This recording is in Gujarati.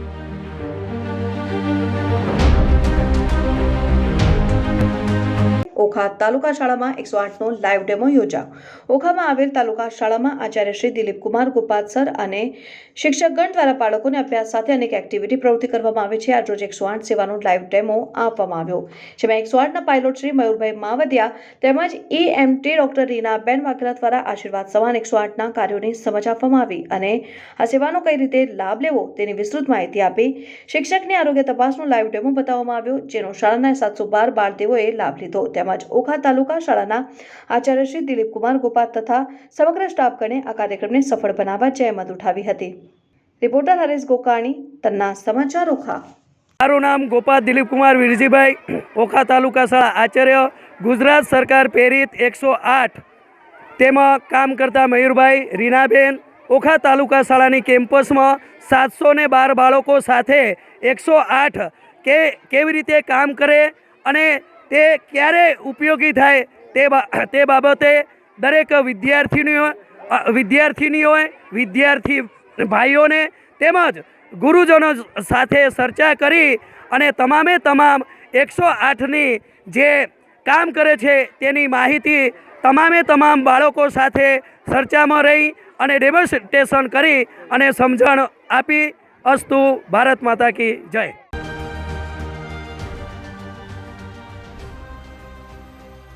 thank you ઓખા તાલુકા શાળામાં એકસો આઠનો લાઈવ ડેમો યોજાયો. ઓખામાં આવેલ તાલુકા શાળામાં આચાર્ય શ્રી દિલીપ કુમાર ગોપાલ સર અને શિક્ષકગણ દ્વારા બાળકોને અભ્યાસ સાથે અનેક એક્ટિવિટી પ્રવૃત્તિ કરવામાં આવે છે. આજરોજ એકસો આઠ સેવાનો લાઈવ ડેમો આપવામાં આવ્યો. જેમાં એકસો આઠના પાયલોટ શ્રી મયુરભાઈ માવદિયા તેમજ ઈએમટી ડોક્ટર રીનાબેન વાઘેલા દ્વારા આશીર્વાદ સમાન એકસો આઠના કાર્યોની સમજ આપવામાં આવી અને આ સેવાનો કઈ રીતે લાભ લેવો તેની વિસ્તૃત માહિતી આપી શિક્ષકની આરોગ્ય તપાસનો લાઈવ ડેમો બતાવવામાં આવ્યો, જેનો શાળાના સાતસો બાર બાળદેવોએ લાભ લીધો. તેમજ ઓખા તાલુકા શાળાના આચાર્ય શ્રી દિલીપ કુમાર ગોપાલ તથા સમગ્ર સ્ટાફ ગણે આ કાર્યક્રમને સફળ બનાવવા જહેમત ઉઠાવી હતી. રિપોર્ટર હરેશ ગોકાણી, તન્ના સમાચાર ઓખા. મારું નામ ગોપાલ દિલીપકુમાર વિરજીભાઈ, ઓખા તાલુકા શાળા આચાર્ય, ગુજરાત સરકાર પ્રેરિત એકસો આઠ. તેમાં કામ કરતા મયુરભાઈ રીનાબેન, ઓખા તાલુકા શાળાની કેમ્પસમાં સાતસો ને બાર બાળકો સાથે એકસો આઠ કે કેવી રીતે કામ કરે અને તે ક્યારે ઉપયોગી થાય તે તે બાબતે દરેક વિદ્યાર્થીનીઓ વિદ્યાર્થીનીઓએ, વિદ્યાર્થી ભાઈઓને તેમજ ગુરુજનો સાથે ચર્ચા કરી અને તમામે તમામ એકસો આઠની જે કામ કરે છે તેની માહિતી તમામે તમામ બાળકો સાથે ચર્ચામાં રહી અને ડેમોન્સ્ટ્રેશન કરી અને સમજણ આપી. અસ્તુ ભારત માતા કી જય.